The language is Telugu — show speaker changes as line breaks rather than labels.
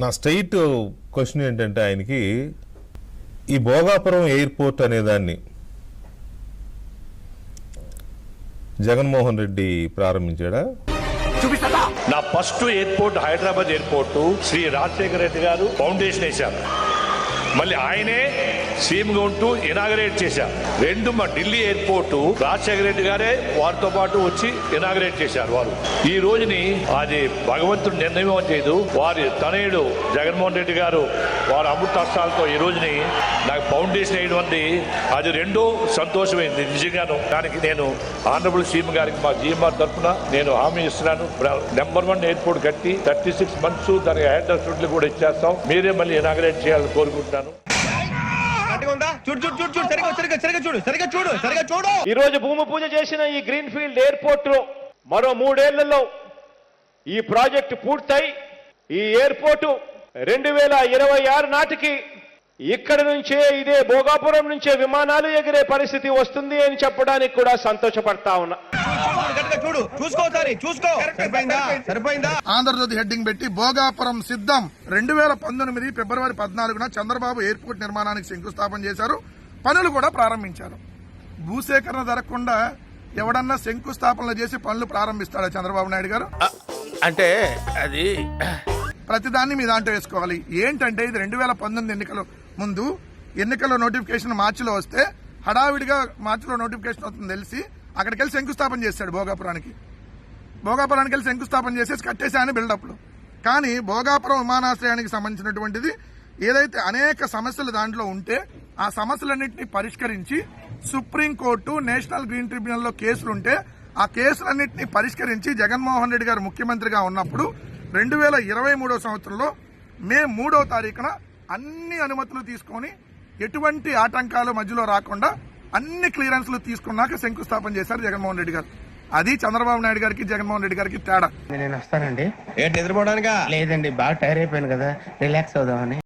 నా స్ట్రైట్ క్వశ్చన్ ఏంటంటే ఆయనకి ఈ భోగాపురం ఎయిర్పోర్ట్ అనేదాన్ని జగన్మోహన్ రెడ్డి ప్రారంభించాడా?
నా first airport Hyderabad airport Shri Rajasekhara Reddy garu foundation వేశారు. మళ్ళీ ఆయనే సీఎంగా ఉంటూ ఇనాగరేట్ చేశారు రెండు మా ఢిల్లీ ఎయిర్పోర్ట్ రాజశేఖర రెడ్డి గారే వారితో పాటు వచ్చి ఇనాగరేట్ చేశారు వారు. ఈ రోజుని అది భగవంతుడు నిర్ణయం చేయదు. వారి తనయుడు జగన్మోహన్ రెడ్డి గారు వారి అమృతాస్త్రాలతో ఈ రోజుని నాకు ఫౌండేషన్ వేయడం అంది అది రెండో సంతోషమైంది. నిజంగాను దానికి నేను ఆనరబుల్ సీఎం గారికి మా జీఎంఆర్ తరఫున నేను హామీ ఇస్తున్నాను. నెంబర్ వన్ ఎయిర్పోర్ట్ కట్టి థర్టీ సిక్స్ మంత్స్ దానికి హెడ్ అసిస్టెంట్లు కూడా ఇచ్చేస్తాం. మీరే మళ్ళీ ఇనాగరేట్ చేయాలని కోరుకుంటున్నాను.
గట్టిగా ఉందా? చూడు చూడు చూడు చూడు సరిగా సరిగా సరిగా చూడు సరిగా చూడు సరిగా చూడు.
ఈ రోజు భూమి పూజ చేసిన ఈ గ్రీన్ ఫీల్డ్ ఎయిర్పోర్ట్లో మరో మూడేళ్ళలో ఈ ప్రాజెక్టు పూర్తయి. ఈ ఎయిర్పోర్టు రెండు వేల ఇరవై ఆరు నాటికి ఇక్కడి నుంచే ఇదే భోగాపురం నుంచే విమానాలు ఎగిరే పరిస్థితి వస్తుంది అని చెప్పడానికి కూడా సంతోషపడతా ఉన్నా.
చూడు, చూసుకో ఒకసారి చూసుకో. సరిపోయిందా? సరిపోయిందా?
ఆంధ్రజ్యోతి హెడ్డింగ్ పెట్టి భోగాపురం సిద్ధం రెండు వేల పంతొమ్మిది ఫిబ్రవరి పద్నాలుగున చంద్రబాబు ఎయిర్పోర్ట్ నిర్మాణానికి శంకుస్థాపన చేశారు. పనులు కూడా ప్రారంభించారు. భూసేకరణ జరగకుండా ఎవడన్నా శంకుస్థాపనలు చేసి పనులు ప్రారంభిస్తాడా చంద్రబాబు నాయుడు గారు?
అంటే అది
ప్రతిదాన్ని మీ దాంట్లో వేసుకోవాలి. ఏంటంటే ఇది రెండు వేల పంతొమ్మిది ఎన్నికల ముందు ఎన్నికల నోటిఫికేషన్ మార్చిలో వస్తే హడావిడిగా మార్చిలో నోటిఫికేషన్ అవుతుంది తెలిసి అక్కడికి వెళ్ళి శంకుస్థాపన చేశాడు భోగాపురానికి. భోగాపురానికి వెళ్ళి శంకుస్థాపన చేసేసి కట్టేశాను బిల్డప్లో. కానీ భోగాపురం విమానాశ్రయానికి సంబంధించినటువంటిది ఏదైతే అనేక సమస్యలు దాంట్లో ఉంటే ఆ సమస్యలన్నింటినీ పరిష్కరించి సుప్రీంకోర్టు నేషనల్ గ్రీన్ ట్రిబ్యునల్లో కేసులు ఉంటే ఆ కేసులన్నింటినీ పరిష్కరించి జగన్మోహన్ రెడ్డి గారు ముఖ్యమంత్రిగా ఉన్నప్పుడు రెండు వేల ఇరవై మూడో సంవత్సరంలో మే మూడో తారీఖున అన్ని అనుమతులు తీసుకొని ఎటువంటి ఆటంకాలు మధ్యలో రాకుండా అన్ని క్లియరెన్స్లు తీసుకున్నాక శంకుస్థాపన చేశారు జగన్మోహన్ రెడ్డి గారు. అది చంద్రబాబు నాయుడు గారికి జగన్మోహన్ రెడ్డి గారికి తేడా.
నేను వస్తానండి.
ఏంటి నిద్రపోవడానికా?
లేదండి బాగా టైర్ అయిపోయాను కదా రిలాక్స్ అవుదామని.